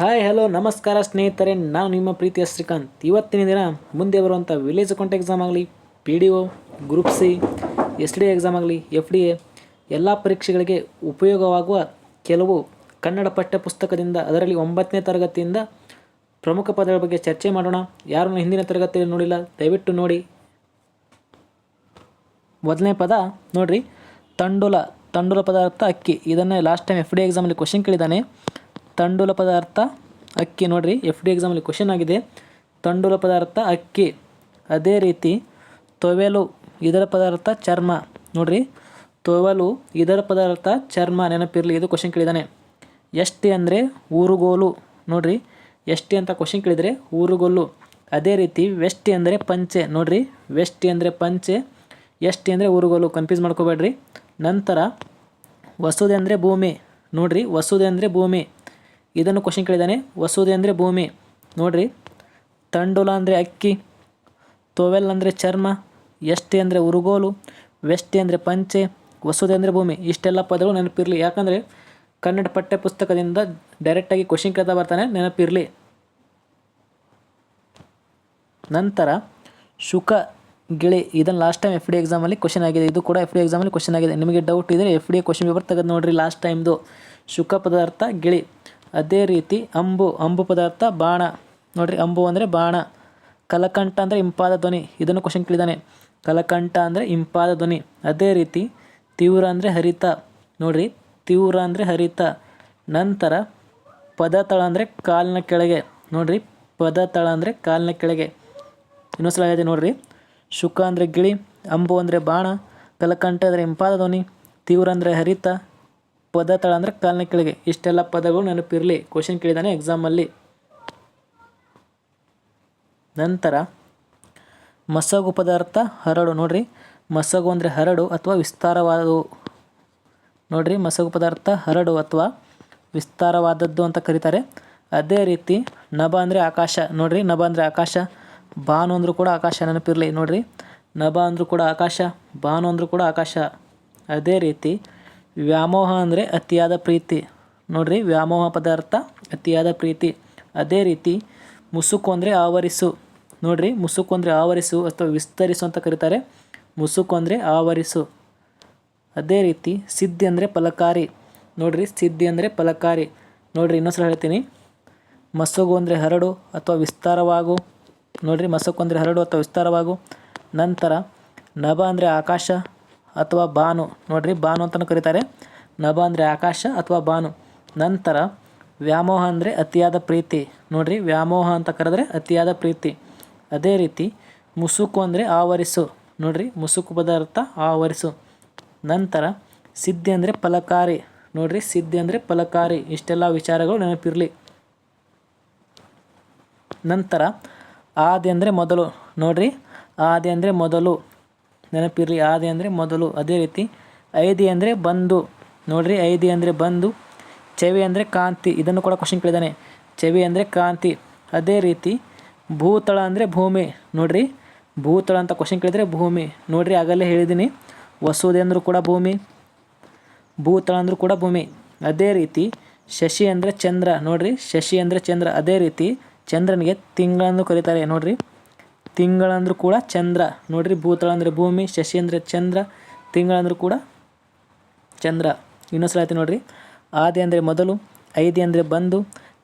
Hi hello ನಮಸ್ಕಾರ ಸ್ನೇಹಿತರೆ. ನಾನು ನಿಮ್ಮ ಪ್ರೀತಿಯ ಶ್ರೀಕಾಂತ್. ಇವತ್ತಿನ ದಿನ ಮುಂದೆ ಬರುವಂಥ ವಿಲೇಜ್ ಅಕೌಂಟ್ ಎಕ್ಸಾಮ್ ಆಗಲಿ P D O group C S D exam ಆಗಲಿ ಎಫ್ ಡಿ ಎ ಎಲ್ಲ ಪರೀಕ್ಷೆಗಳಿಗೆ ಉಪಯೋಗವಾಗುವ ಕೆಲವು ಕನ್ನಡ ಪಠ್ಯ ಪುಸ್ತಕದಿಂದ ಅದರಲ್ಲಿ ಒಂಬತ್ತನೇ ತರಗತಿಯಿಂದ ಪ್ರಮುಖ ಪದಗಳ ಬಗ್ಗೆ ಚರ್ಚೆ ಮಾಡೋಣ. ಯಾರನ್ನು ಹಿಂದಿನ ತರಗತಿಯಲ್ಲಿ ನೋಡಿಲ್ಲ, ದಯವಿಟ್ಟು ನೋಡಿ. ಮೊದಲನೇ ಪದ ನೋಡ್ರಿ. ತಂಡುಲ ತಂಡುಲ ಪದಾರ್ಥ ಅಕ್ಕಿ. ಇದನ್ನೇ ಲಾಸ್ಟ್ ಟೈಮ್ ಎಫ್ ಡಿ ಎಕ್ಸಾಮಲ್ಲಿ ಕ್ವಶನ್ ಕೇಳಿದ್ದಾನೆ. ತಂಡುಲ ಪದಾರ್ಥ, ಅಕ್ಕಿ ನೋಡ್ರಿ ಎಫ್ ಡಿ ಎಕ್ಸಾಮಲ್ಲಿ ಕ್ವಶನ್ ಆಗಿದೆ. ತಂಡುಲ ಪದಾರ್ಥ, ಅಕ್ಕಿ. ಅದೇ ರೀತಿ ತೊವೆಲು, ಇದರ ಪದಾರ್ಥ, ಚರ್ಮ. ನೋಡ್ರಿ, ತೊವಲು, ಇದರ ಪದಾರ್ಥ, ಚರ್ಮ ನೆನಪಿರಲಿ, ಇದು ಕ್ವಶನ್ ಕೇಳಿದ್ದಾನೆ ಎಷ್ಟು ಅಂದರೆ ಊರುಗೋಲು. ನೋಡ್ರಿ, ಎಷ್ಟಿ ಅಂತ ಕ್ವಶನ್ ಕೇಳಿದರೆ ಊರುಗೋಲು. ಅದೇ ರೀತಿ ವೆಸ್ಟ್ ಅಂದರೆ ಪಂಚೆ. ನೋಡ್ರಿ ವೆಸ್ಟ್ ಅಂದರೆ ಪಂಚೆ, ಎಷ್ಟಿ ಅಂದರೆ ಊರುಗೋಲು. ಕನ್ಫ್ಯೂಸ್ ಮಾಡ್ಕೋಬೇಡ್ರಿ. ನಂತರ ವಸುದೆ ಅಂದರೆ ಭೂಮಿ. ನೋಡ್ರಿ ವಸುದೆ ಅಂದರೆ ಭೂಮಿ. ಇದನ್ನು ಕ್ವಶನ್ ಕೇಳಿದ್ದಾನೆ, ವಸೂದೆ ಅಂದರೆ ಭೂಮಿ. ನೋಡ್ರಿ, ತಂಡುಲ ಅಂದರೆ ಅಕ್ಕಿ, ತೊವೆಲ್ ಅಂದರೆ ಚರ್ಮ, ಎಷ್ಟಿ ಅಂದರೆ ಉರುಗೋಲು ವೆಸ್ಟ್ ಅಂದರೆ ಪಂಚೆ, ವಸೂದೆ ಅಂದರೆ ಭೂಮಿ. ಇಷ್ಟೆಲ್ಲ ಪದಗಳು ನೆನಪಿರಲಿ. ಯಾಕಂದರೆ ಕನ್ನಡ ಪಠ್ಯ ಪುಸ್ತಕದಿಂದ ಡೈರೆಕ್ಟಾಗಿ ಕ್ವಶನ್ ಕೇಳ್ತಾ ಬರ್ತಾನೆ, ನೆನಪಿರಲಿ. ನಂತರ, ಶುಕ, ಗಿಳಿ. ಇದನ್ನು ಲಾಸ್ಟ್ ಟೈಮ್ ಎಫ್ ಡಿ ಎಕ್ಸಾಮಲ್ಲಿ ಕ್ವಶನ್ ಆಗಿದೆ. ಇದು ಕೂಡ ಎಫ್ ಡಿ ಎಕ್ಸಾಮಲ್ಲಿ ಕ್ವಶನ್ ಆಗಿದೆ. ನಿಮಗೆ ಡೌಟ್ ಇದ್ದರೆ ಎಫ್ ಡಿ ಕ್ವಶನ್ ಪೇಪರ್ ತೆಗೆದು ನೋಡಿರಿ ಲಾಸ್ಟ್ ಟೈಮ್ದು ಶುಕ ಪದಾರ್ಥ, ಗಿಳಿ. ಅದೇ ರೀತಿ ಅಂಬು ಅಂಬು ಪದಾರ್ಥ ಬಾಣ. ನೋಡ್ರಿ, ಅಂಬು ಅಂದರೆ ಬಾಣ. ಕಲಕಂಠ ಅಂದರೆ ಇಂಪಾದ ಧ್ವನಿ. ಇದನ್ನು ಕ್ವಶನ್ ಕೇಳಿದ್ದಾನೆ. ಕಲಕಂಠ ಅಂದರೆ ಇಂಪಾದ ಧ್ವನಿ. ಅದೇ ರೀತಿ ತೀವ್ರ ಅಂದರೆ ಹರಿತ. ನೋಡ್ರಿ, ತೀವ್ರ ಅಂದರೆ ಹರಿತ. ನಂತರ ಪದತಳ ಅಂದರೆ ಕಾಲಿನ ಕೆಳಗೆ. ನೋಡ್ರಿ, ಪದತಳ ಅಂದರೆ ಕಾಲಿನ ಕೆಳಗೆ. ಇನ್ನೊಂದ್ಸಲ ಹೇಳಿದೆ ನೋಡ್ರಿ. ಶುಕ ಅಂದರೆ ಗಿಳಿ, ಅಂಬು ಅಂದರೆ ಬಾಣ. ಕಲಕಂಠ ಅಂದರೆ ಇಂಪಾದ ಧ್ವನಿ. ತೀವ್ರ ಅಂದರೆ ಹರಿತ. ಪದತಳ ಅಂದರೆ ಕಾಲಿನ ಕೆಳಗೆ. ಇಷ್ಟೆಲ್ಲ ಪದಗಳು ನೆನಪಿರಲಿ. ಕ್ವಶನ್ ಕೇಳಿದಾನೆ ಎಕ್ಸಾಮಲ್ಲಿ ನಂತರ, ಮಸಗು ಪದಾರ್ಥ ಹರಡು. ನೋಡ್ರಿ. ಮಸಗು ಅಂದರೆ ಹರಡು ಅಥವಾ ವಿಸ್ತಾರವಾದವು. ನೋಡ್ರಿ. ಮಸಗು ಪದಾರ್ಥ ಹರಡು ಅಥವಾ ವಿಸ್ತಾರವಾದದ್ದು ಅಂತ ಕರೀತಾರೆ. ಅದೇ ರೀತಿ ನಭ ಅಂದರೆ ಆಕಾಶ. ನೋಡ್ರಿ. ನಭ ಅಂದರೆ ಆಕಾಶ. ಬಾನು ಅಂದರೂ ಕೂಡ ಆಕಾಶ ನೆನಪಿರಲಿ. ನೋಡ್ರಿ. ನಭ ಅಂದರೂ ಕೂಡ ಆಕಾಶ. ಬಾನು ಅಂದರೂ ಕೂಡ ಆಕಾಶ. ಅದೇ ರೀತಿ ವ್ಯಾಮೋಹ ಅಂದರೆ ಅತಿಯಾದ ಪ್ರೀತಿ. ನೋಡ್ರಿ, ವ್ಯಾಮೋಹ ಪದಾರ್ಥ ಅತಿಯಾದ ಪ್ರೀತಿ. ಅದೇ ರೀತಿ ಮುಸುಕು ಅಂದರೆ ಆವರಿಸು. ನೋಡ್ರಿ, ಮುಸುಕು ಅಂದರೆ ಆವರಿಸು ಅಥವಾ ವಿಸ್ತರಿಸು ಅಂತ ಕರೀತಾರೆ. ಮುಸುಕು ಅಂದರೆ ಆವರಿಸು. ಅದೇ ರೀತಿ ಸಿದ್ಧಿ ಅಂದರೆ ಫಲಕಾರಿ. ನೋಡ್ರಿ, ಸಿದ್ಧಿ ಅಂದರೆ ಫಲಕಾರಿ. ನೋಡ್ರಿ, ಇನ್ನೊಂದ್ಸಲ ಹೇಳ್ತೀನಿ. ಮಸುಗು ಅಂದರೆ ಹರಡು ಅಥವಾ ವಿಸ್ತಾರವಾಗು. ನೋಡ್ರಿ ಮಸುಕು ಅಂದರೆ ಹರಡು ಅಥವಾ ವಿಸ್ತಾರವಾಗು. ನಂತರ ನಭ ಅಂದರೆ ಆಕಾಶ. ಅಥವಾ ಬಾನು. ನೋಡ್ರಿ, ಬಾನು ಅಂತಲೂ ಕರೀತಾರೆ. ನಭ ಅಂದರೆ ಆಕಾಶ ಅಥವಾ ಬಾನು. ನಂತರ ವ್ಯಾಮೋಹ ಅಂದರೆ ಅತಿಯಾದ ಪ್ರೀತಿ. ನೋಡ್ರಿ, ವ್ಯಾಮೋಹ ಅಂತ ಕರೆದ್ರೆ ಅತಿಯಾದ ಪ್ರೀತಿ. ಅದೇ ರೀತಿ ಮುಸುಕು ಅಂದರೆ ಆವರಿಸು. ನೋಡ್ರಿ, ಮುಸುಕು ಪದಾರ್ಥ ಆವರಿಸು. ನಂತರ ಸಿದ್ಧಿ ಅಂದರೆ ಫಲಕಾರಿ. ನೋಡ್ರಿ, ಸಿದ್ಧಿ ಅಂದರೆ ಫಲಕಾರಿ. ಇಷ್ಟೆಲ್ಲ ವಿಚಾರಗಳು ನೆನಪಿರಲಿ. ನಂತರ ಆದಿ ಅಂದರೆ ಮೊದಲು. ನೋಡ್ರಿ, ಆದಿ ಅಂದರೆ ಮೊದಲು. ನೆನಪಿರಲಿ, ಆದಿ ಅಂದರೆ ಮೊದಲು, ಅದೇ ರೀತಿ ಐದಿ ಅಂದರೆ ಬಂದು. ನೋಡ್ರಿ, ಐದಿ ಅಂದರೆ ಬಂದು, ಚವಿ ಅಂದರೆ ಕಾಂತಿ. ಇದನ್ನು ಕೂಡ ಕ್ವಶನ್ ಕೇಳಿದ್ದಾನೆ ಚವಿ ಅಂದರೆ ಕಾಂತಿ. ಅದೇ ರೀತಿ ಭೂತಳ ಅಂದರೆ ಭೂಮಿ. ನೋಡ್ರಿ, ಭೂತಳ ಅಂತ ಕ್ವಶನ್ ಕೇಳಿದರೆ ಭೂಮಿ. ನೋಡ್ರಿ, ಆಗಲೇ ಹೇಳಿದ್ದೀನಿ ವಸೂದೆ ಅಂದರೂ ಕೂಡ ಭೂಮಿ. ಭೂತಳ ಅಂದರೂ ಕೂಡ ಭೂಮಿ. ಅದೇ ರೀತಿ ಶಶಿ ಅಂದರೆ ಚಂದ್ರ. ನೋಡ್ರಿ, ಶಶಿ ಅಂದರೆ ಚಂದ್ರ. ಅದೇ ರೀತಿ ಚಂದ್ರನಿಗೆ ತಿಂಗಳನ್ನು ಕರೀತಾರೆ. ನೋಡ್ರಿ ತಿಂಗಳಂದ್ರೂ ಕೂಡ ಚಂದ್ರ. ನೋಡ್ರಿ ಭೂತಳ ಅಂದರೆ ಭೂಮಿ, ಶಶಿ ಅಂದರೆ ಚಂದ್ರ, ತಿಂಗಳಂದ್ರೂ ಕೂಡ ಚಂದ್ರ. ಇನ್ನೊಂದ್ಸಲ ಆಯ್ತು ನೋಡ್ರಿ. ಆದಿ ಅಂದರೆ ಮೊದಲು, ಐದಿ ಅಂದರೆ ಬಂದು,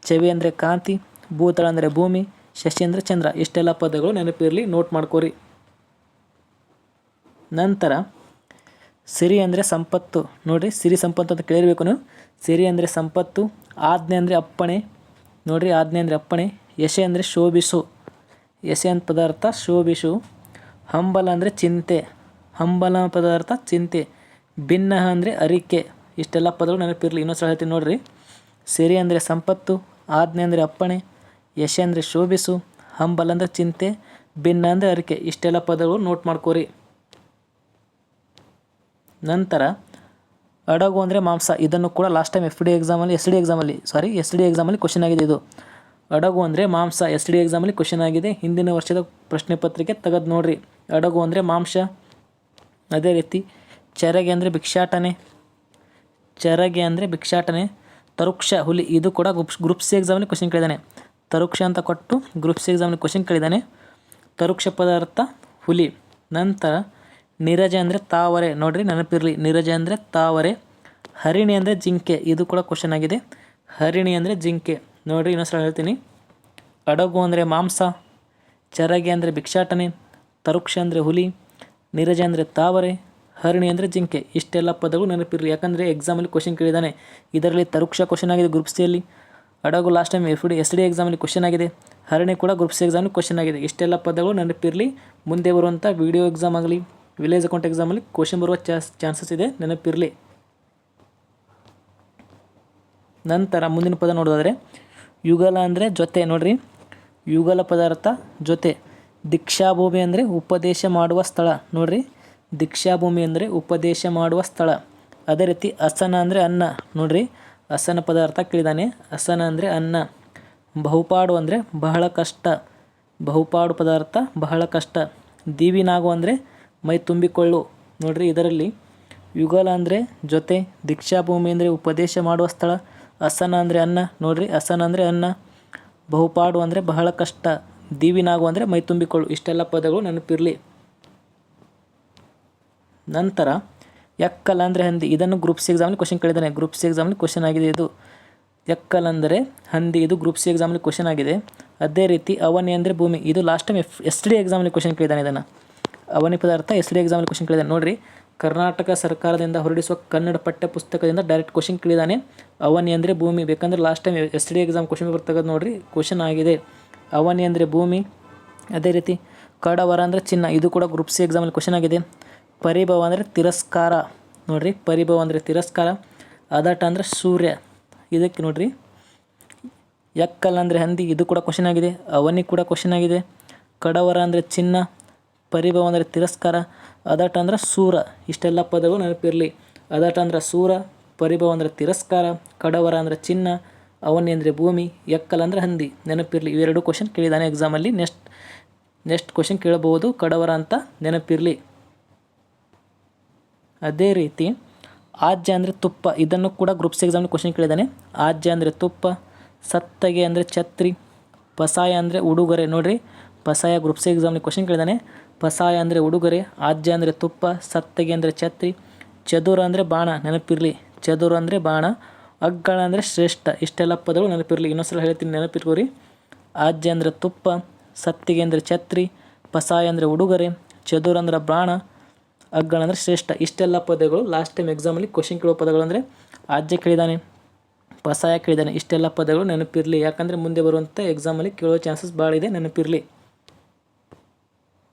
ಚವಿ ಅಂದರೆ ಕಾಂತಿ, ಭೂತಳ ಅಂದರೆ ಭೂಮಿ, ಶಶಿ ಅಂದರೆ ಚಂದ್ರ. ಇಷ್ಟೆಲ್ಲ ಪದಗಳು ನೆನಪಿರಲಿ ನೋಟ್ ಮಾಡ್ಕೋರಿ. ನಂತರ, ಸಿರಿ ಅಂದರೆ ಸಂಪತ್ತು. ನೋಡ್ರಿ, ಸಿರಿ ಸಂಪತ್ತು ಅಂತ ಕೇಳಿರ್ಬೇಕು ನೀವು. ಸಿರಿ ಅಂದರೆ ಸಂಪತ್ತು, ಆಜ್ಞೆ ಅಂದರೆ ಅಪ್ಪಣೆ. ನೋಡ್ರಿ, ಆಜ್ಞೆ ಅಂದರೆ ಅಪ್ಪಣೆ, ಯಶೆ ಅಂದರೆ ಶೋಭಿಸು. ಯಶೆ ಅಂತ ಪದಾರ್ಥ ಶೋಭಿಸು ಹಂಬಲ ಅಂದರೆ ಚಿಂತೆ. ಹಂಬಲ ಪದಾರ್ಥ ಚಿಂತೆ. ಭಿನ್ನ ಅಂದರೆ ಅರಿಕೆ. ಇಷ್ಟೆಲ್ಲ ಪದಗಳು ನೆನಪಿರಲಿ. ಇನ್ನೊಂದು ಸಲ ಹೇಳ್ತೀನಿ ನೋಡಿರಿ. ಸಿರಿ ಅಂದರೆ ಸಂಪತ್ತು. ಆಜ್ಞೆ ಅಂದರೆ ಅಪ್ಪಣೆ. ಯಶೆ ಅಂದರೆ ಶೋಭಿಸು. ಹಂಬಲ ಅಂದರೆ ಚಿಂತೆ. ಭಿನ್ನ ಅಂದರೆ ಅರಿಕೆ. ಇಷ್ಟೆಲ್ಲ ಪದಗಳು ನೋಟ್ ಮಾಡ್ಕೋರಿ. ನಂತರ, ಅಡಗು ಅಂದರೆ ಮಾಂಸ. ಇದನ್ನು ಕೂಡ ಲಾಸ್ಟ್ ಟೈಮ್ ಎಫ್ ಡಿ ಎಕ್ಸಾಮಲ್ಲಿ ಎಸ್ ಡಿ ಎಕ್ಸಾಮಲ್ಲಿ ಸಾರಿ ಎಸ್ ಡಿ ಎಕ್ಸಾಮಲ್ಲಿ ಕ್ವಶನ್ ಆಗಿದೆ ಇದು. ಅಡಗು ಅಂದರೆ ಮಾಂಸ. ಎಸ್ ಡಿ ಎಕ್ಸಾಮಲ್ಲಿ ಕ್ವಶನ್ ಆಗಿದೆ. ಹಿಂದಿನ ವರ್ಷದ ಪ್ರಶ್ನೆ ಪತ್ರಿಕೆ ತೆಗೆದು ನೋಡ್ರಿ. ಅಡಗು ಅಂದರೆ ಮಾಂಸ. ಅದೇ ರೀತಿ ಚೆರಗೆ ಅಂದರೆ ಭಿಕ್ಷಾಟನೆ. ಚೆರಗೆ ಅಂದರೆ ಭಿಕ್ಷಾಟನೆ. ತರುಕ್ಷ ಹುಲಿ, ಇದು ಕೂಡ ಗ್ರೂಪ್ಸ್ ಗ್ರೂಪ್ ಸಿ ಎಕ್ಸಾಮಲ್ಲಿ ಕ್ವಶನ್ ಕೇಳಿದ್ದಾನೆ ತರುಕ್ಷ ಅಂತ ಕೊಟ್ಟು ಗ್ರೂಪ್ ಸಿ ಎಕ್ಸಾಮಲ್ಲಿ ಕ್ವಶನ್ ಕೇಳಿದ್ದಾನೆ ತರುಕ್ಷ ಪದಾರ್ಥ, ಹುಲಿ. ನಂತರ ನೀರಜ ಅಂದರೆ ತಾವರೆ. ನೋಡ್ರಿ, ನೆನಪಿರಲಿ. ನೀರಜ ಅಂದರೆ ತಾವರೆ. ಹರಿಣಿ ಅಂದರೆ ಜಿಂಕೆ. ಇದು ಕೂಡ ಕ್ವಶನ್ ಆಗಿದೆ. ಹರಿಣಿ ಅಂದರೆ ಜಿಂಕೆ. ನೋಡ್ರಿ ಇನ್ನೊಂದ್ಸಲ ಹೇಳ್ತೀನಿ. ಅಡಗು ಅಂದರೆ ಮಾಂಸ, ಚರಗೆ ಅಂದರೆ ಭಿಕ್ಷಾಟನೆ, ತರುಕ್ಷ ಅಂದರೆ ಹುಲಿ, ನೀರಜ ಅಂದರೆ ತಾವರೆ, ಹರಿಣಿ ಅಂದರೆ ಜಿಂಕೆ. ಇಷ್ಟೆಲ್ಲ ಪದಗಳು ನೆನಪಿರಲಿ ಯಾಕಂದರೆ ಎಕ್ಸಾಮಲ್ಲಿ ಕ್ವಶನ್ ಕೇಳಿದ್ದಾನೆ. ಇದರಲ್ಲಿ ತರುಕ್ಷ ಕ್ವಶನ್ ಆಗಿದೆ ಗ್ರೂಪ್ ಸಿಯಲ್ಲಿ ಅಡಗು last time F D S D ಎಕ್ಸಾಮಲ್ಲಿ ಕ್ವಶನ್ ಆಗಿದೆ. ಹರಿಣಿ ಕೂಡ ಗ್ರೂಪ್ ಸಿ ಎಕ್ಸಾಮಲ್ಲಿ ಕ್ವಶನ್ ಆಗಿದೆ. ಇಷ್ಟೆಲ್ಲ ಪದಗಳು ನೆನಪಿರಲಿ. ಮುಂದೆ ಬರುವಂಥ ವಿಡಿಯೋ ಎಕ್ಸಾಮ್ ಆಗಲಿ ವಿಲೇಜ್ ಅಕೌಂಟ್ ಎಕ್ಸಾಮಲ್ಲಿ ಕ್ವಶನ್ ಬರುವ ಚಾನ್ಸ್ ಚಾನ್ಸಸ್ ಇದೆ. ನೆನಪಿರಲಿ. ನಂತರ ಮುಂದಿನ ಪದ ನೋಡೋದಾದರೆ ಯುಗಲ ಅಂದರೆ ಜೊತೆ ನೋಡ್ರಿ. ಯುಗಲ ಪದಾರ್ಥ ಜೊತೆ. ದೀಕ್ಷಾಭೂಮಿ ಅಂದರೆ ಉಪದೇಶ ಮಾಡುವ ಸ್ಥಳ ನೋಡ್ರಿ. ದೀಕ್ಷಾಭೂಮಿ ಅಂದರೆ ಉಪದೇಶ ಮಾಡುವ ಸ್ಥಳ. ಅದೇ ರೀತಿ ಅಸನ ಅಂದರೆ ಅನ್ನ ನೋಡ್ರಿ. ಅಸನ ಪದಾರ್ಥ ಕೇಳಿದಾನೆ. ಅಸನ ಅಂದರೆ ಅನ್ನ. ಬಹುಪಾಡು ಅಂದರೆ ಬಹಳ ಕಷ್ಟ. ಬಹುಪಾಡು ಪದಾರ್ಥ ಬಹಳ ಕಷ್ಟ. ದೀವಿನಾಗು ಅಂದರೆ ಮೈ ತುಂಬಿಕೊಳ್ಳು ನೋಡ್ರಿ ಇದರಲ್ಲಿ. ಯುಗಲ ಅಂದರೆ ಜೊತೆ. ದೀಕ್ಷಾಭೂಮಿ ಅಂದರೆ ಉಪದೇಶ ಮಾಡುವ ಸ್ಥಳ. ಅಸನ ಅಂದರೆ ಅನ್ನ. ನೋಡ್ರಿ ಅಸನ ಅಂದರೆ ಅನ್ನ. ಬಹುಪಾಡು ಅಂದರೆ ಬಹಳ ಕಷ್ಟ. ದೀವಿನಾಗು ಅಂದರೆ ಮೈ ತುಂಬಿಕೊಳ್ಳು. ಇಷ್ಟೆಲ್ಲ ಪದಗಳು ನೆನಪಿರಲಿ. ನಂತರ, ಎಕ್ಕಲ್ ಅಂದರೆ ಹಂದಿ. ಇದನ್ನು ಗ್ರೂಪ್ ಸಿ ಎಕ್ಸಾಮಲ್ಲಿ ಕ್ವಶನ್ ಕೇಳಿದ್ದಾನೆ. ಗ್ರೂಪ್ ಸಿ ಕ್ವಶನ್ ಆಗಿದೆ ಇದು. ಎಕ್ಕಲ್ ಅಂದರೆ ಹಂದಿ. ಇದು ಗ್ರೂಪ್ ಸಿ ಎಕ್ಸಾಮಲ್ಲಿ ಕ್ವಶನ್ ಆಗಿದೆ. ಅದೇ ರೀತಿ ಅವನಿ ಅಂದರೆ ಭೂಮಿ. ಇದು last time F S D ಎಕ್ಸಾಮಲ್ಲಿ ಕ್ವಶನ್ ಕೇಳಿದ್ದಾನೆ ಇದನ್ನು. ಅವನಿ ಪದಾರ್ಥ ಎಸ್ ಡಿ ಎಕ್ಸಾಮಲ್ಲಿ ಕ್ವಶನ್ ಕೇಳಿದ್ದಾನೆ. ನೋಡ್ರಿ ಕರ್ನಾಟಕ ಸರ್ಕಾರದಿಂದ ಹೊರಡಿಸುವ ಕನ್ನಡ ಪಠ್ಯ ಪುಸ್ತಕದಿಂದ ಡೈರೆಕ್ಟ್ ಕ್ವಶನ್ ಕೇಳಿದಾನೆ. ಅವನಿ ಅಂದರೆ ಭೂಮಿ, ಬೇಕಂದ್ರೆ last time S D exam question ಬರ್ತಕ್ಕಂಥ ನೋಡಿರಿ ಕ್ವಶನ್ ಆಗಿದೆ. ಅವನಿ ಅಂದರೆ ಭೂಮಿ, ಅದೇ ರೀತಿ ಕಡವರ ಅಂದರೆ ಚಿನ್ನ, ಇದು ಕೂಡ ಗ್ರೂಪ್ ಸಿ ಎಕ್ಸಾಮಲ್ಲಿ ಕ್ವಶನ್ ಆಗಿದೆ. ಪರಿಭವ ಅಂದರೆ ತಿರಸ್ಕಾರ, ನೋಡಿರಿ, ಪರಿಭವ ಅಂದರೆ ತಿರಸ್ಕಾರ, ಅದಾಟ ಅಂದರೆ ಸೂರ್ಯ, ಇದಕ್ಕೆ ನೋಡಿರಿ. ಎಕ್ಕಲ್ ಅಂದರೆ ಹಂದಿ, ಇದು ಕೂಡ ಕ್ವಶನ್ ಆಗಿದೆ. ಅವನಿ ಕೂಡ ಕ್ವಶನ್ ಆಗಿದೆ. ಕಡವರ ಅಂದರೆ ಚಿನ್ನ, ಪರಿಭವ ಅಂದರೆ ತಿರಸ್ಕಾರ ಅದಾಟ ಅಂದ್ರೆ ಸೂರ. ಇಷ್ಟೆಲ್ಲ ಪದಗಳು ನೆನಪಿರಲಿ. ಅದಟ್ ಅಂದ್ರೆ ಸೂರ, ಪರಿಭವ ಅಂದರೆ ತಿರಸ್ಕಾರ, ಕಡವರ ಅಂದರೆ ಚಿನ್ನ, ಅವನಿ ಅಂದರೆ ಭೂಮಿ, ಎಕ್ಕಲ್ ಅಂದರೆ ಹಂದಿ. ನೆನಪಿರಲಿ. ಇವೆರಡು ಕ್ವಶನ್ ಕೇಳಿದಾನೆ ಎಕ್ಸಾಮಲ್ಲಿ ನೆಕ್ಸ್ಟ್ ನೆಕ್ಸ್ಟ್ ಕ್ವಶನ್ ಕೇಳಬಹುದು. ಕಡವರ ಅಂತ ನೆನಪಿರಲಿ. ಅದೇ ರೀತಿ ಆಜ್ಯ ಅಂದರೆ ತುಪ್ಪ. ಇದನ್ನು ಕೂಡ ಗ್ರೂಪ್ಸ್ ಎಕ್ಸಾಮ್ನ ಕ್ವಶನ್ ಕೇಳಿದಾನೆ. ಆಜ್ಯ ಅಂದರೆ ತುಪ್ಪ, ಸತ್ತಗೆ ಅಂದರೆ ಛತ್ರಿ, ಪಸಾಯ ಅಂದರೆ ಉಡುಗೊರೆ. ನೋಡ್ರಿ, ಪಸಾಯ ಗ್ರೂಪ್ಸ್ ಎಕ್ಸಾಮ್ನ ಕ್ವಶನ್ ಕೇಳಿದ್ದಾನೆ ಪಸಾಯ ಅಂದರೆ ಉಡುಗೊರೆ ಆಜ್ಯ ಅಂದರೆ ತುಪ್ಪ, ಸತ್ತಗೆ ಅಂದರೆ ಛತ್ರಿ, ಚದುರ ಅಂದರೆ ಬಾಣ, ನೆನಪಿರಲಿ. ಚದುರ ಅಂದರೆ ಬಾಣ, ಅಗ್ಗಳ ಅಂದರೆ ಶ್ರೇಷ್ಠ. ಇಷ್ಟೆಲ್ಲ ಪದಗಳು ನೆನಪಿರಲಿ. ಇನ್ನೊಂದ್ಸಲ ಹೇಳ್ತೀನಿ ನೆನಪಿರ್ಕೋರಿ ಆಜ್ಯ ಅಂದರೆ ತುಪ್ಪ, ಸತ್ತಿಗೆ ಅಂದರೆ ಛತ್ರಿ, ಪಸಾಯ ಅಂದರೆ ಉಡುಗೊರೆ, ಚದುರ ಅಂದರೆ ಬಾಣ, ಅಗ್ಗಳ ಅಂದರೆ ಶ್ರೇಷ್ಠ. ಇಷ್ಟೆಲ್ಲ ಪದಗಳು ಲಾಸ್ಟ್ ಟೈಮ್ ಎಕ್ಸಾಮಲ್ಲಿ ಕ್ವಶನ್ ಕೇಳೋ ಪದಗಳು ಅಂದರೆ ಆಜ್ಯ ಕೇಳಿದಾನೆ, ಪಸಾಯ ಕೇಳಿದಾನೆ. ಇಷ್ಟೆಲ್ಲ ಪದಗಳು ನೆನಪಿರಲಿ. ಯಾಕಂದರೆ ಮುಂದೆ ಬರುವಂಥ ಎಕ್ಸಾಮಲ್ಲಿ ಕೇಳೋ ಚಾನ್ಸಸ್ ಭಾಳ ಇದೆ, ನೆನಪಿರಲಿ.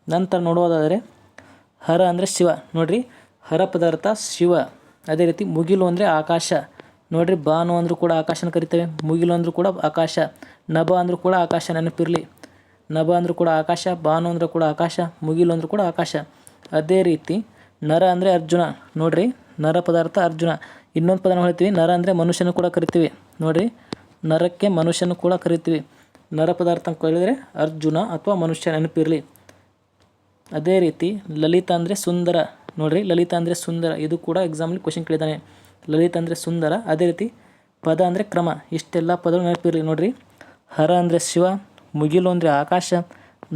ನಂತರ ನೋಡೋದಾದರೆ ಹರ ಅಂದರೆ ಶಿವ. ನೋಡ್ರಿ, ಹರ ಪದಾರ್ಥ ಶಿವ. ಅದೇ ರೀತಿ ಮುಗಿಲು ಅಂದರೆ ಆಕಾಶ. ನೋಡ್ರಿ, ಬಾನು ಅಂದರೂ ಕೂಡ ಆಕಾಶನ ಕರಿತೇವೆ. ಮುಗಿಲು ಅಂದರೂ ಕೂಡ ಆಕಾಶ. ನಭ ಅಂದರೂ ಕೂಡ ಆಕಾಶ, ನೆನಪಿರಲಿ. ನಭ ಅಂದರೂ ಕೂಡ ಆಕಾಶ, ಬಾನು ಅಂದರೂ ಕೂಡ ಆಕಾಶ, ಮುಗಿಲು ಅಂದರೂ ಕೂಡ ಆಕಾಶ. ಅದೇ ರೀತಿ ನರ ಅಂದರೆ ಅರ್ಜುನ. ನೋಡ್ರಿ, ನರ ಪದಾರ್ಥ ಅರ್ಜುನ. ಇನ್ನೊಂದು ಪದನ ಹೇಳ್ತೀವಿ, ನರ ಅಂದರೆ ಮನುಷ್ಯನ ಕೂಡ ಕರಿತೀವಿ. ನೋಡ್ರಿ, ನರಕ್ಕೆ ಮನುಷ್ಯನ ಕೂಡ ಕರಿತೀವಿ. ನರ ಪದಾರ್ಥ ಅಂತ ಕೇಳಿದರೆ ಅರ್ಜುನ ಅಥವಾ ಮನುಷ್ಯ ನೆನಪಿರಲಿ. ಅದೇ ರೀತಿ ಲಲಿತ ಅಂದರೆ ಸುಂದರ. ನೋಡಿರಿ, ಲಲಿತ ಅಂದರೆ ಸುಂದರ. ಇದು ಕೂಡ ಎಕ್ಸಾಮಲ್ಲಿ ಕ್ವಶನ್ ಕೇಳಿದ್ದಾನೆ. ಲಲಿತ ಅಂದರೆ ಸುಂದರ, ಅದೇ ರೀತಿ ಪದ ಅಂದರೆ ಕ್ರಮ. ಇಷ್ಟೆಲ್ಲ ಪದಗಳು ನೆನಪಿರಲಿ ನೋಡಿರಿ. ಹರ ಅಂದರೆ ಶಿವ, ಮುಗಿಲು ಅಂದರೆ ಆಕಾಶ,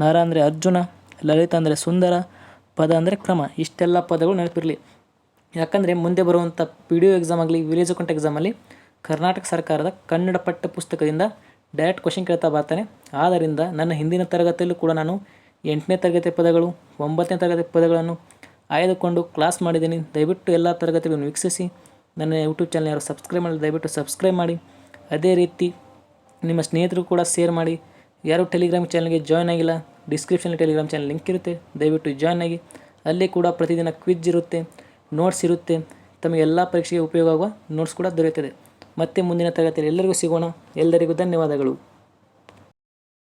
ನರ ಅಂದರೆ ಅರ್ಜುನ, ಲಲಿತ ಅಂದರೆ ಸುಂದರ, ಪದ ಅಂದರೆ ಕ್ರಮ. ಇಷ್ಟೆಲ್ಲ ಪದಗಳು ನೆನಪಿರಲಿ. ಯಾಕಂದರೆ ಮುಂದೆ ಬರುವಂಥ ಪಿ ಡಿ ಒ ಎಕ್ಸಾಮ್ ಆಗಲಿ, ವಿಲೇಜ್ ಅಕೌಂಟ್ ಎಕ್ಸಾಮಲ್ಲಿ ಕರ್ನಾಟಕ ಸರ್ಕಾರದ ಕನ್ನಡ ಪಠ್ಯ ಪುಸ್ತಕದಿಂದ ಡೈರೆಕ್ಟ್ ಕ್ವಶನ್ ಕೇಳ್ತಾ ಬರ್ತಾನೆ. ಆದ್ದರಿಂದ ನನ್ನ ಹಿಂದಿನ ತರಗತಿಯಲ್ಲೂ ಕೂಡ ನಾನು ಎಂಟನೇ ತರಗತಿ ಪದಗಳು, ಒಂಬತ್ತನೇ ತರಗತಿ ಪದಗಳನ್ನು ಆಯ್ದುಕೊಂಡು ಕ್ಲಾಸ್ ಮಾಡಿದ್ದೀನಿ. ದಯವಿಟ್ಟು ಎಲ್ಲ ತರಗತಿಗಳನ್ನು ವೀಕ್ಷಿಸಿ. ನನ್ನ ಯೂಟ್ಯೂಬ್ ಚಾನಲ್ ಯಾರು ಸಬ್ಸ್ಕ್ರೈಬ್ ಮಾಡಿ ದಯವಿಟ್ಟು ಸಬ್ಸ್ಕ್ರೈಬ್ ಮಾಡಿ. ಅದೇ ರೀತಿ ನಿಮ್ಮ ಸ್ನೇಹಿತರು ಕೂಡ ಶೇರ್ ಮಾಡಿ. ಯಾರು ಟೆಲಿಗ್ರಾಮ್ ಚಾನಲ್ಗೆ ಜಾಯ್ನ್ ಆಗಿಲ್ಲ ಡಿಸ್ಕ್ರಿಪ್ಷನಲ್ಲಿ ಟೆಲಿಗ್ರಾಮ್ ಚಾನಲ್ ಲಿಂಕ್ ಇರುತ್ತೆ. ದಯವಿಟ್ಟು ಜಾಯ್ನ್ ಆಗಿ. ಅಲ್ಲಿ ಕೂಡ ಪ್ರತಿದಿನ ಕ್ವಿಜ್ ಇರುತ್ತೆ ನೋಟ್ಸ್ ಇರುತ್ತೆ. ತಮಗೆ ಎಲ್ಲ ಪರೀಕ್ಷೆಗೆ ಉಪಯೋಗ ಆಗುವ ನೋಟ್ಸ್ ಕೂಡ ದೊರೆಯುತ್ತದೆ. ಮತ್ತೆ ಮುಂದಿನ ತರಗತಿಯಲ್ಲಿ ಎಲ್ಲರಿಗೂ ಸಿಗೋಣ. ಎಲ್ಲರಿಗೂ ಧನ್ಯವಾದಗಳು.